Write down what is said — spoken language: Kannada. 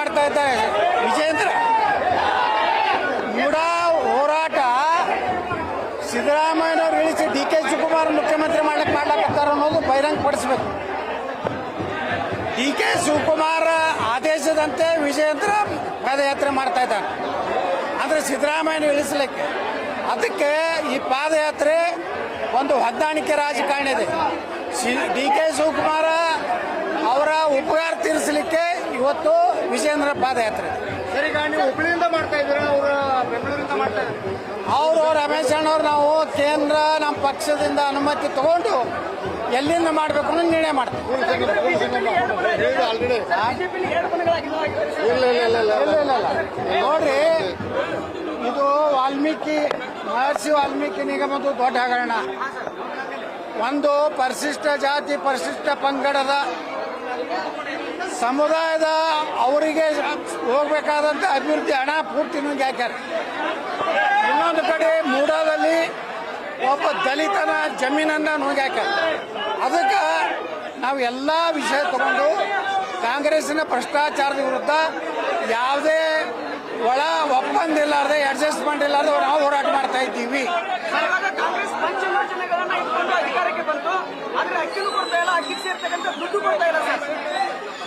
ಮಾಡ್ತಾ ಇದ್ದಾರೆ. ವಿಜೇಂದ್ರ ಕೂಡ ಹೋರಾಟ ಸಿದ್ದರಾಮಯ್ಯನವರು ಇಳಿಸಿ ಡಿ ಕೆ ಶಿವಕುಮಾರ್ ಮುಖ್ಯಮಂತ್ರಿ ಮಾಡ್ಲಿಕ್ಕೆ ಮಾಡ್ಲಾಕತ್ತಾರ ಅನ್ನೋದು ಬಹಿರಂಗ ಪಡಿಸ್ಬೇಕು ಡಿ ಕೆ ಶಿವಕುಮಾರ್ ಆದೇಶದಂತೆ ವಿಜಯೇಂದ್ರ ಪಾದಯಾತ್ರೆ ಮಾಡ್ತಾ ಇದ್ದಾರೆ ಅಂದ್ರೆ ಸಿದ್ದರಾಮಯ್ಯನ ಇಳಿಸಲಿಕ್ಕೆ ಅದಕ್ಕೆ ಈ ಪಾದಯಾತ್ರೆ ಒಂದು ಹೊಂದಾಣಿಕೆ ರಾಜಕಾರಣ ಇದೆ. ಡಿ ಕೆ ಶಿವಕುಮಾರ ಇವತ್ತು ವಿಜಯೇಂದ್ರ ಪಾದಯಾತ್ರೆ. ಸರ್ ನೀವು ಹುಬ್ಳಿಯಿಂದ ಮಾಡ್ತಾ ಇದ್ದೀರಾ? ಅವರು ಬೆಂಗಳೂರಿಂದ ಮಾಡ್ತಾ ಇದ್ದಾರೆ? ಅವರು ರಮೇಶ್ ಅಣ್ಣವ್ರು ನಾವು ಕೇಂದ್ರ ನಮ್ಮ ಪಕ್ಷದಿಂದ ಅನುಮತಿ ತಗೊಂಡು ಎಲ್ಲಿಂದ ಮಾಡಬೇಕು ಅನ್ನೋ ನಿರ್ಣಯ ಮಾಡ್ತೀವಿ. ಆಲ್ರೆಡಿ ಇಲ್ಲ ಇಲ್ಲ ಇಲ್ಲ ಇಲ್ಲ ಇಲ್ಲ ಇಲ್ಲ ಇಲ್ಲ. ನೋಡ್ರಿ ಇದು ವಾಲ್ಮೀಕಿ ಮಹರ್ಷಿ ವಾಲ್ಮೀಕಿ ನಿಗಮದ ದೊಡ್ಡ ಹಗರಣ. ಒಂದು ಪರಿಶಿಷ್ಟ ಜಾತಿ ಪರಿಶಿಷ್ಟ ಪಂಗಡದ ಸಮುದಾಯದ ಅವರಿಗೆ ಹೋಗ್ಬೇಕಾದಂತ ಅಭಿವೃದ್ಧಿ ಹಣ ಪೂರ್ತಿ ನಂಗೆ ಹಾಕ್ಯಾರ ಇನ್ನೊಂದು ಕಡೆ ಮೂಡಾದಲ್ಲಿ ಒಬ್ಬ ದಲಿತನ ಜಮೀನನ್ನ ನುಂಗಿ ಹಾಕ್ಯಾರ ಅದಕ್ಕೆ ನಾವು ಎಲ್ಲ ವಿಷಯ ತಗೊಂಡು ಕಾಂಗ್ರೆಸ್ನ ಭ್ರಷ್ಟಾಚಾರದ ವಿರುದ್ಧ ಯಾವುದೇ ಒಳ ಒಪ್ಪಂದ ಇಲ್ಲಾರ್ದೆ ಅಡ್ಜಸ್ಟ್ಮೆಂಟ್ ಇಲ್ಲಾರ್ದೆ ನಾವು ಹೋರಾಟ ಮಾಡ್ತಾ ಇದ್ದೀವಿ. ಸೇರ್ತಕ್ಕಂಥ ದುಡ್ಡು ಕೊಡ್ತಾ ಸರ್.